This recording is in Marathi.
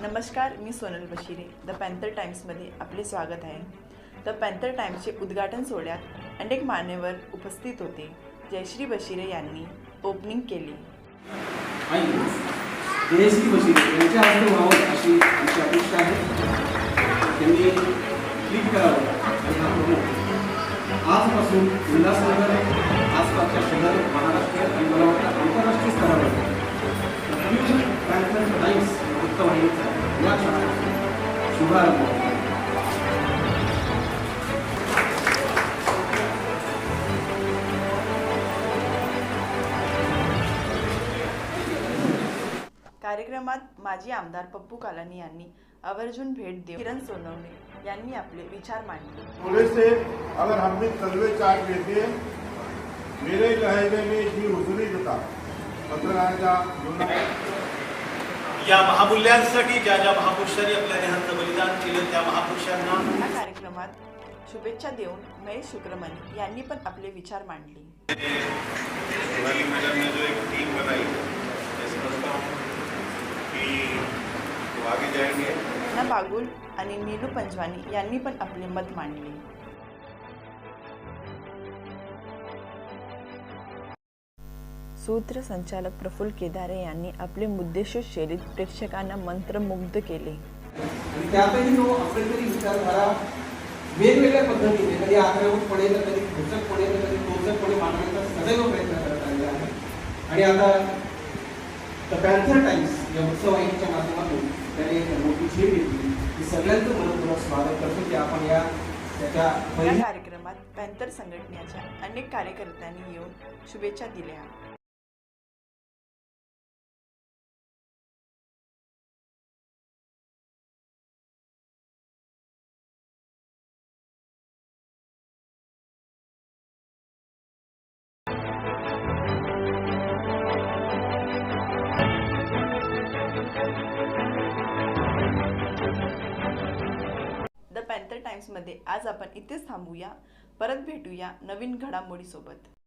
नमस्कार मी सोनल बशिरे द पॅन्थर टाइम्समध्ये आपले स्वागत आहे. द पॅन्थर टाइम्सचे उद्घाटन सोहळ्यात अनेक मान्यवर उपस्थित होते. जयश्री बशिरे यांनी ओपनिंग केली. जयश्री बशिरे यांच्या हस्ते व्हावं अशी आमची अपेक्षा आहे. त्यांनी क्लिक करावं आणि हा प्रोग्राम आजपासून उल्हासनगर आसपासच्या शहर महाराष्ट्र आणि शुभारंभ. कार्यक्रमात माजी आमदार पप्पू कालानी यांनी आवर्जून भेट देऊन किरण सोनवणे यांनी आपले विचार मांडले. से अगर हम भी तलवे चाट लेते हैं मेरे लहजे में जी हुजूरी देता पत्रकारांच्या जीवनात या महामूल्यांसाठी ज्या ज्या महापुरुषांनी आपल्या देहांचं बलिदान केलं त्या महापुरुषांना या कार्यक्रमात शुभेच्छा देऊन महेश शुक्रमणी यांनी पण आपले विचार मांडले. सोनाली मैडम ने जो एक टीम बनाई मैं समझता हूँ कि वो आगे जाएंगे ना बागुल आणि नीलू पंजवानी यांनी पण आपले मत मांडले. सूत्रसंचालक प्रफुल्ल केदारे यांनी आपले मुद्देसूद शैलीत प्रेक्षकांना मंत्रमुग्ध केले. त्यातही तो आंबेडकरी विचारधारा वेगवेगळ्या पद्धतीने कधी आक्रमकपणे तर कधी घोषकपणे तर कधी टोचकपणे मांडण्याचा सदैव प्रयत्न करत आलेला आहे. आणि आता द पॅन्थर टाइम्स या वृत्तवाहिनीच्या माध्यमातून त्याने एक मोठी झेप घेतली. की सगळ्यांचं मनपूर्वक स्वागत करतो की आपण या त्याच्या कार्यक्रमात पॅन्थर संघटनेच्या अनेक कार्यकर्त्यांनी येऊन शुभेच्छा दिल्या. द आज आपण इथेच थांबूया. परत भेटूया नवीन घडामोडीसोबत.